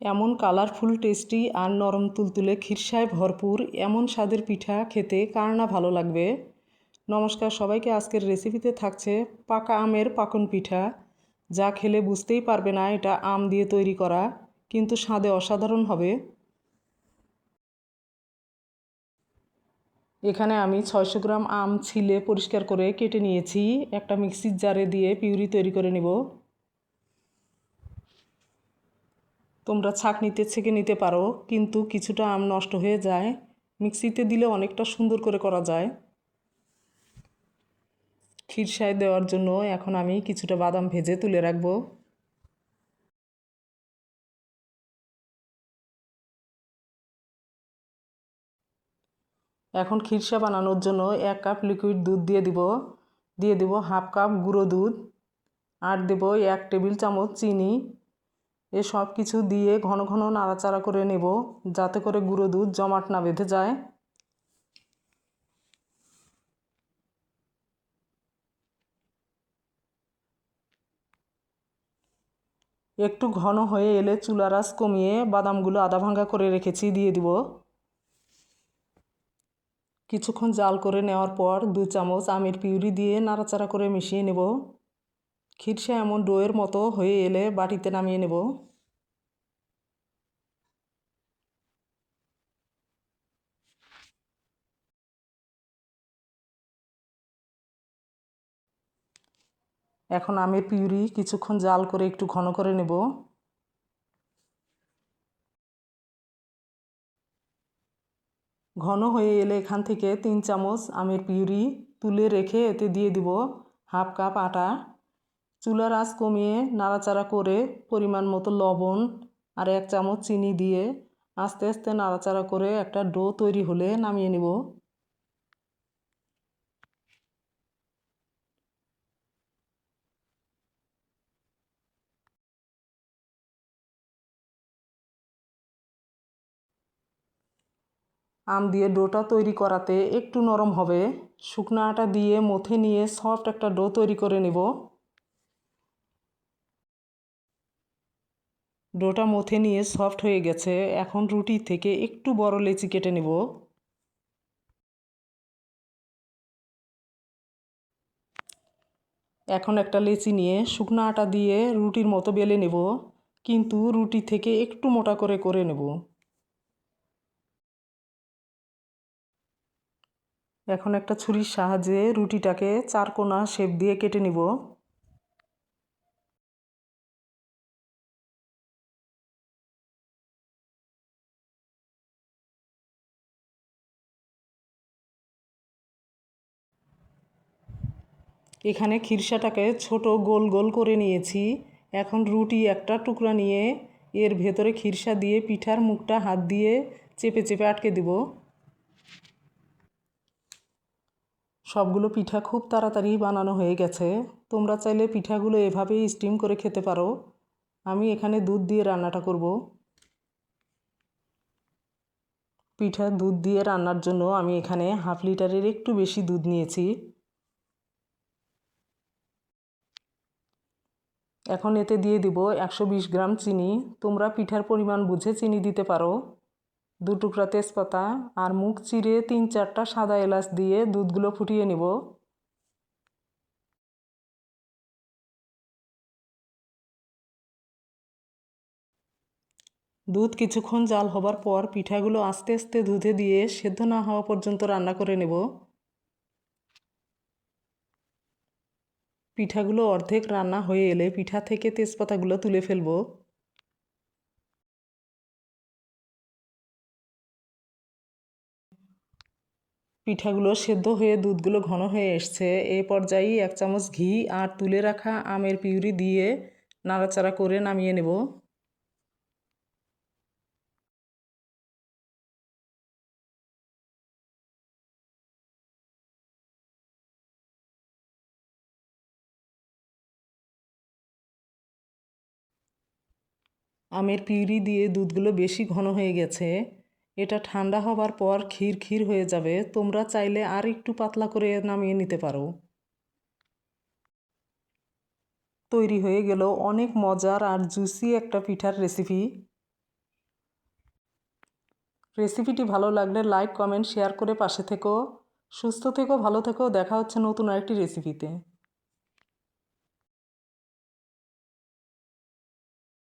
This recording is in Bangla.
এমন কালারফুল, টেস্টি আর নরম তুলতুলে খিরসায় ভরপুর এমন স্বাদের পিঠা খেতে কার না ভালো লাগবে? নমস্কার, সবাইকে আজকের রেসিপিতে থাকছে পাকা আমের পাকন পিঠা। যা খেলে বুঝতেই পারবে না এটা আম দিয়ে তৈরি করা, কিন্তু স্বাদে অসাধারণ হবে। এখানে আমি ছয়শো গ্রাম আম ছিলে পরিষ্কার করে কেটে নিয়েছি। একটা মিক্সির জারে দিয়ে পিউরি তৈরি করে নেব। তোমরা ছাঁকনিতে ছেঁকে নিতে পারো, কিন্তু কিছুটা আম নষ্ট হয়ে যায়। মিক্সিতে দিলে অনেকটা সুন্দর করে করা যায়। খিরসায় দেওয়ার জন্য এখন আমি কিছুটা বাদাম ভেজে তুলে রাখব। এখন খিরসা বানানোর জন্য এক কাপ লিকুইড দুধ দিয়ে দিব। দিয়ে দিব হাফ কাপ গুঁড়ো দুধ। আর দেব এক টেবিল চামচ চিনি। এ সব কিছু দিয়ে ঘন ঘন নাড়াচাড়া করে নেব, যাতে করে গুঁড়ো দুধ জমাট না বেঁধে যায়। একটু ঘন হয়ে এলে চুলা রাস কমিয়ে বাদামগুলো আধা ভাঙ্গা করে রেখেছি, দিয়ে দিব। কিছুক্ষণ জাল করে নেওয়ার পর দু চামচ আমের পিউরি দিয়ে নাড়াচাড়া করে মিশিয়ে নেব। খিরসা এমন ডোয়ের মতো হয়ে এলে বাটিতে নামিয়ে নেব। এখন আমের পিউরি কিছুক্ষণ জাল করে একটু ঘন করে নেব। ঘন হয়ে এলে এখান থেকে তিন চামচ আমের পিউরি তুলে রেখে এতে দিয়ে দিব হাফ কাপ আটা। চুলার আঁচ কমিয়ে নাড়াচাড়া করে পরিমাণ মতো লবণ আর এক চামচ চিনি দিয়ে আস্তে আস্তে নাড়াচাড়া করে একটা ডো তৈরি হলে নামিয়ে নেব। আম দিয়ে ডোটা তৈরি করাতে একটু নরম হবে। শুকনো আটা দিয়ে মথে নিয়ে সফট একটা ডো তৈরি করে নেব। ডোটা মথে নিয়ে সফট হয়ে গেছে। এখন রুটি থেকে একটু বড় লেচি কেটে নেব। এখন একটা লেচি নিয়ে শুকনো আটা দিয়ে রুটির মতো বেলে নেব, কিন্তু রুটি থেকে একটু মোটা করে করে নেব। এখন একটা ছুরির সাহায্যে রুটিটাকে চার কোনা শেপ দিয়ে কেটে নিব। এখানে খিরসাটাকে ছোট গোল গোল করে নিয়েছি। এখন রুটি একটা টুকরা নিয়ে এর ভেতরে খিরসা দিয়ে পিঠার মুখটা হাত দিয়ে চেপে চেপে আটকে দেব। সবগুলো পিঠা খুব তাড়াতাড়ি বানানো হয়ে গেছে। তোমরা চাইলে পিঠাগুলো এভাবেই স্টিম করে খেতে পারো। আমি এখানে দুধ দিয়ে রান্নাটা করব। পিঠা দুধ দিয়ে রান্নার জন্য আমি এখানে হাফ লিটারের একটু বেশি দুধ নিয়েছি। এখন এতে দিয়ে দিব একশো বিশ গ্রাম চিনি। তোমরা পিঠার পরিমাণ বুঝে চিনি দিতে পারো। দু টুকরা তেজপাতা আর মুখ চিরে তিন চারটা সাদা এলাচ দিয়ে দুধগুলো ফুটিয়ে নেব। দুধ কিছুক্ষণ জাল হবার পর পিঠাগুলো আস্তে আস্তে দুধে দিয়ে সেদ্ধ না হওয়া পর্যন্ত রান্না করে নেব। পিঠাগুলো অর্ধেক রান্না হয়ে এলে পিঠা থেকে তেজপাতাগুলো তুলে ফেলব। পিঠাগুলো সেদ্ধ হয়ে দুধগুলো ঘন হয়ে এসছে। এ পর্যায়ে এক চামচ ঘি আর তুলে রাখা আমের পিউরি দিয়ে নাড়াচাড়া করে নামিয়ে নেব। আমের পিউরি দিয়ে দুধগুলো বেশি ঘন হয়ে গেছে। এটা ঠান্ডা হবার পর ক্ষীর ক্ষীর হয়ে যাবে। তোমরা চাইলে আর একটু পাতলা করে নামিয়ে নিতে পারো। তৈরি হয়ে গেল অনেক মজার আর জুসি একটা পিঠার রেসিপি। রেসিপিটি ভালো লাগলে লাইক, কমেন্ট, শেয়ার করে পাশে থেকো। সুস্থ থেকো, ভালো থেকো। দেখা হচ্ছে নতুন আরেকটি রেসিপিতে।